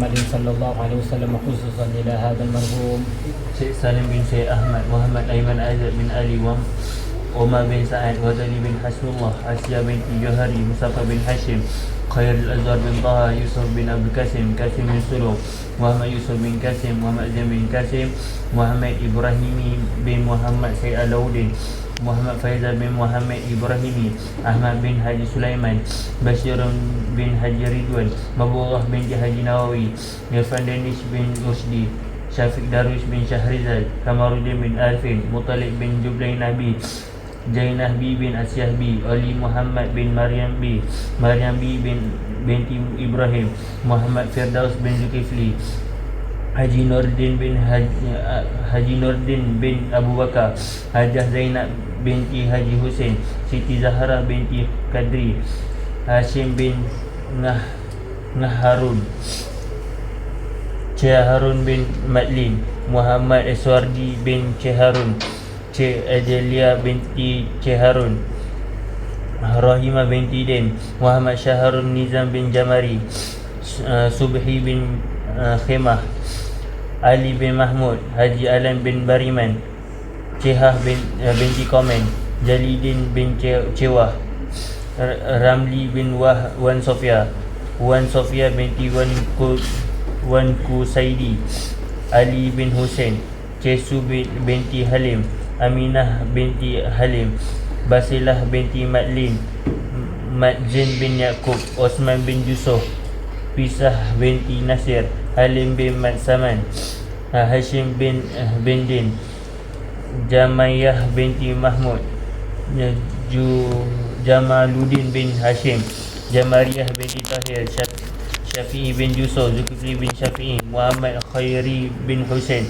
محمد صلى الله عليه وسلم خصوصا إلى هذا المرحوم. سيد سالم بن سيد أحمد محمد أيمن أيضا بن علي وم وما بن سعد وزني بن حسن الله عسيا بن جهري مصطفى بن حشم خير الأزهر بن طه يوسف بن أبو القاسم قاسم بن سلوم محمد يوسف بن قاسم محمد زين بن قاسم محمد إبراهيم بن محمد سيد الأولين. Muhammad Faizal bin Muhammad Ibrahimi Ahmad bin Haji Sulaiman Bashir bin Haji Ridwan Mabullah bin Haji Nawawi Irfan Danish bin Rusdi Syafiq Darwish bin Syahrizal Kamaruddin bin Alfin Mutalib bin Jublain Nabi Jainah B bin Asyah B Ali Muhammad bin Maryam B Maryam B bin binti Ibrahim Muhammad Firdaus bin Zulkifli Haji Nordin bin Haji, Haji Nordin bin Abu Bakar Hajah Zainab binti Haji Hussein Siti Zahra binti Kadri Hashim bin Ngah Ngah Harun Cik Harun bin Madlin Muhammad Eswardi bin Cik Harun Cik Adelia binti Cik Harun Rahimah binti Din Muhammad Syaharun Nizam bin Jamari uh, Subhi bin uh, Khemah. Ali bin Mahmud Haji Alan bin Bariman Cehah bin, uh, binti Komen Jalidin bin Ce- Cewah Ramli bin Wah Wan Sofia Wan Sofia binti Wan Ku Wan Kusaidi Ali bin Hussein Cesu bin, binti Halim Aminah binti Halim Basilah binti Madlin Madzin bin Yaakob Osman bin Yusuf Pisah binti Nasir Halim bin Saman ah, Hashim bin uh, bin Din Jamayah binti Mahmud Ya, Ju Jamaluddin bin Hashim Jamariyah binti Tahir Syaf- Syafi'i bin Yusuf Zulkifli bin Syafi'i Muhammad Khairi bin Hussein